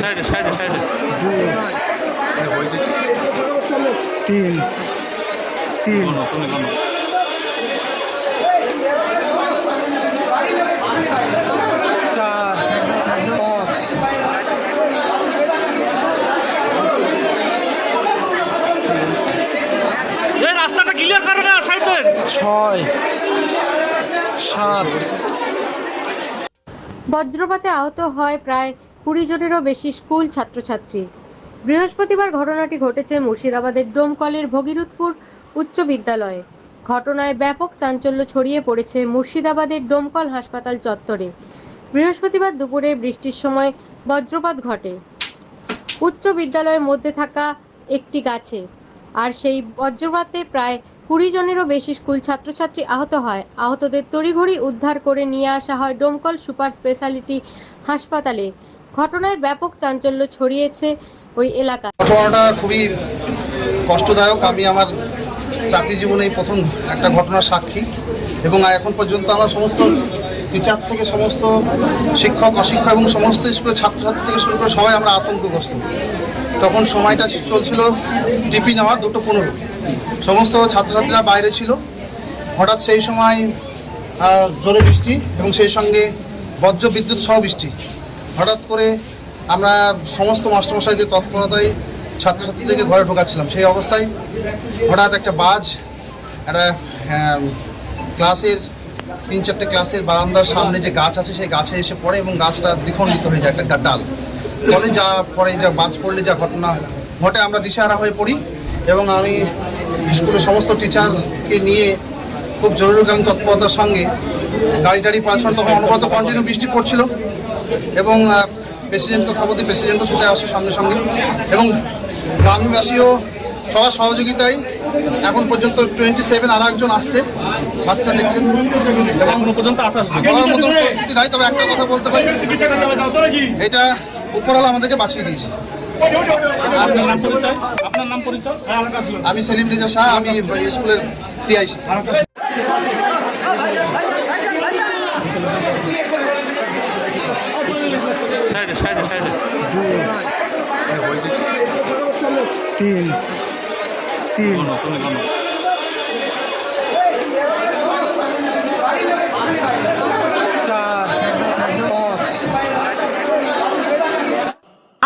সাইডে সাইডে সাইডে। তিন। তিন। চার। পাঁচ। এই রাস্তাটা ক্লিয়ার করে না সাইড। দেন ছয়। বজ্রপাতে আহত হয় প্রায় কুড়ি জনেরও বেশি স্কুল ছাত্রছাত্রী। বৃহস্পতিবার ঘটনাটি ঘটেছে মুর্শিদাবাদের ডোমকলের ভগীরথপুর উচ্চ বিদ্যালয়ে। ঘটনায় ব্যাপক চাঞ্চল্য ছড়িয়ে পড়েছে মুর্শিদাবাদের ডোমকল হাসপাতাল চত্বরে। বৃহস্পতিবার দুপুরে বৃষ্টির সময় বজ্রপাত ঘটে। উচ্চ বিদ্যালয়ের মধ্যে থাকা একটি গাছে, আর সেই বজ্রপাতে প্রায় কুড়ি জনেরও বেশি স্কুল ছাত্রছাত্রী আহত হয়। আহতদের তড়িঘড়ি উদ্ধার করে নিয়ে আসা হয় ডোমকল সুপার স্পেশালিটি হাসপাতালে। ঘটনায় ব্যাপক চাঞ্চল্য ছড়িয়েছে ওই এলাকা ঘটনাটা খুবই কষ্টদায়ক। আমি আমার চাকরি জীবনে প্রথম একটা ঘটনার সাক্ষী এবং এখন পর্যন্ত আমার সমস্ত টিচার থেকে সমস্ত শিক্ষক, অশিক্ষক এবং সমস্ত স্কুলের ছাত্রছাত্রী থেকে শুরু করে সবাই আমরা আতঙ্কগ্রস্ত। তখন সময়টা চলছিল টিপি নেওয়ার দুটো পনেরো। সমস্ত ছাত্রছাত্রীরা বাইরে ছিল। হঠাৎ সেই সময় জোরে বৃষ্টি এবং সেই সঙ্গে বজ্র বিদ্যুৎ সহ বৃষ্টি। হঠাৎ করে আমরা সমস্ত মাস্টারমশাইদের তৎপরতায় ছাত্রছাত্রীদেরকে ঘরে ঢোকাচ্ছিলাম। সেই অবস্থায় হঠাৎ একটা বাজ, একটা ক্লাসের, তিন চারটে ক্লাসের বারান্দার সামনে যে গাছ আছে, সেই গাছে এসে পড়ে এবং গাছটা দ্বিখণ্ডিত হয়ে যায়, একটা ডাল। ফলে যা পরে যা বাজ পড়লে যা ঘটনা ঘটে আমরা দিশেহারা হয়ে পড়ি এবং আমি স্কুলের সমস্ত টিচারকে নিয়ে খুব জরুরিকালীন তৎপরতার সঙ্গে গাড়ি টাড়ি পাঁচশো তখন অনবরত কন্টিনিউ বৃষ্টি পড়ছিল এবং প্রেসিডেন্টকে খবর দিই প্রেসিডেন্টও ছুটে আসে সঙ্গে সঙ্গে এবং গ্রামবাসীও সবার সহযোগিতায় এখন পর্যন্ত টোয়েন্টি সেভেন আর একজন আসছে বাচ্চা দেখছেন এবং পর্যন্ত আঠাশ বলার মতো পরিস্থিতি নাই তবে একটা কথা বলতে পারি। এটা উপরওয়ালা আমাদেরকে বাঁচিয়ে দিয়েছে। আপনার নাম পরিচয়? আপনার নাম পরিচয়? আমি সেলিম রেজা শাহ আমি স্কুলের টিআইসি সাইডে সাইডে সাইডে। তিন তিন কোনো তুমি কোনো চার পাঁচ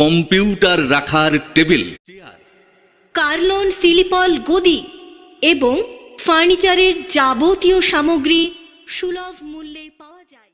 computer রাখার টেবিল কার্লন সিলিপল গদি এবং ফার্নিচারের যাবতীয় সামগ্রী সুলভ মূল্যে পাওয়া যায়।